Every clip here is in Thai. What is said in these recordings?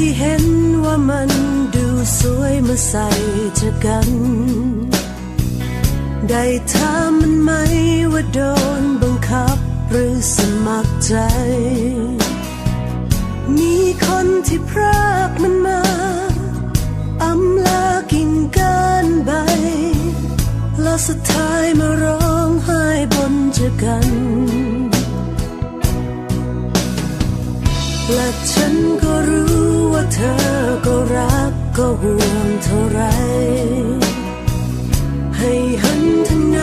ที่เห็นว่ามันดูสวยเมื่อใส่จะกัน ได้ถามมันไหมว่าโดนบังคับหรือสมัครใจ มีคนที่พรากมัน อก็รักก็ห่วงเท่าไร ให้หันทางไหน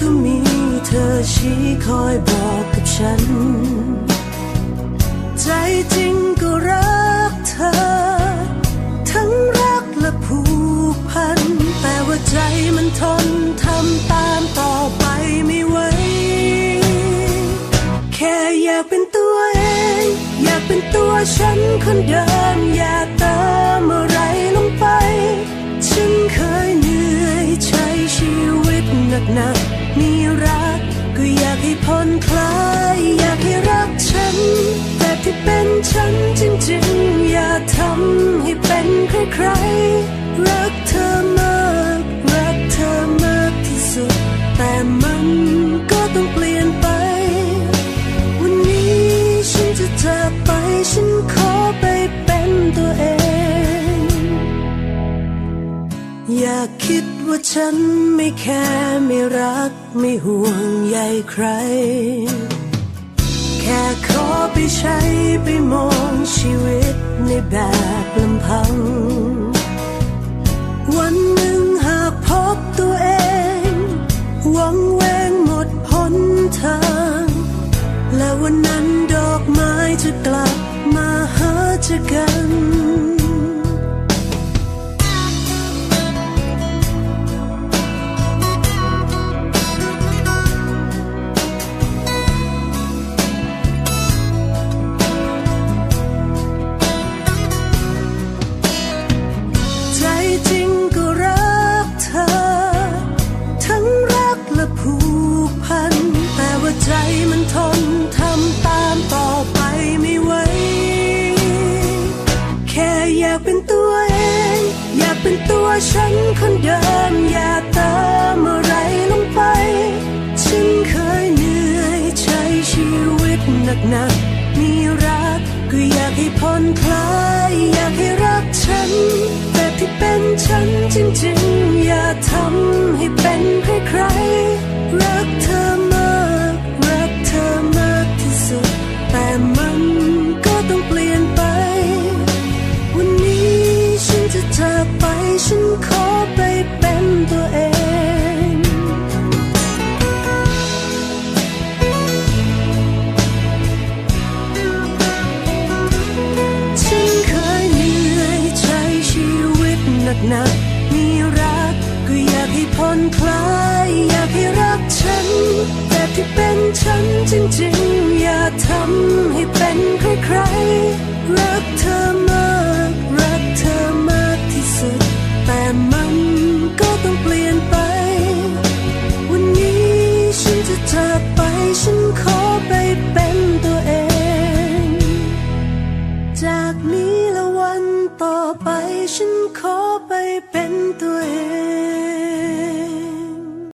ก็มีเธอชี้คอยบอกกับฉัน ใจจริงก็รักเธอ ทั้งรักและผูกพัน แต่ว่าใจมันทนากเป็นตัวฉันคนเดิมอยากเติมอะไรลงไป ฉันเคยเหนื่อยใช้ชีวิตหนักๆมีรักก็อยากให้ผ่อนคลายอยากให้รักฉันแบบที่เป็นฉันจริงๆ อย่าทำให้เป็นใครๆรักเธอมากรักเธอมากที่สุดแต่มัน คิดว่าฉันไม่แค่ไม่รักไม่ห่วงใยใคร แค่ขอไปใช้ไปมองชีวิตในแบบลำพัง วันหนึ่งหากพบตัวเองหวังแวงหมดหนทาง และวันนั้นดอกไม้จะกลับมาหาเจอกัน ฉันคนเดิมอย่าเติมอะไรลงไป ฉันเคยเหนื่อยใช้ชีวิตหนักๆมีรักก็อยากให้ผ่อนคลายอยากให้รักฉันแบบที่เป็นฉันจริงๆ อย่าทำให้เป็นใครๆ หนักมีรักก็อยากให้ผ่อนคลายอยากให้รักฉันแบบที่เป็นฉันจริงๆ อย่าทำให้เป็นใครๆรักเธอมากรักเธอมากที่สุด แต่มันก็ต้องเปลี่ยนไป วันนี้ฉันจะจากไปฉันขอไปเป็นตัวเอง จากนี้และวัน ต่อไปฉันขอไปเป็นตัวเอง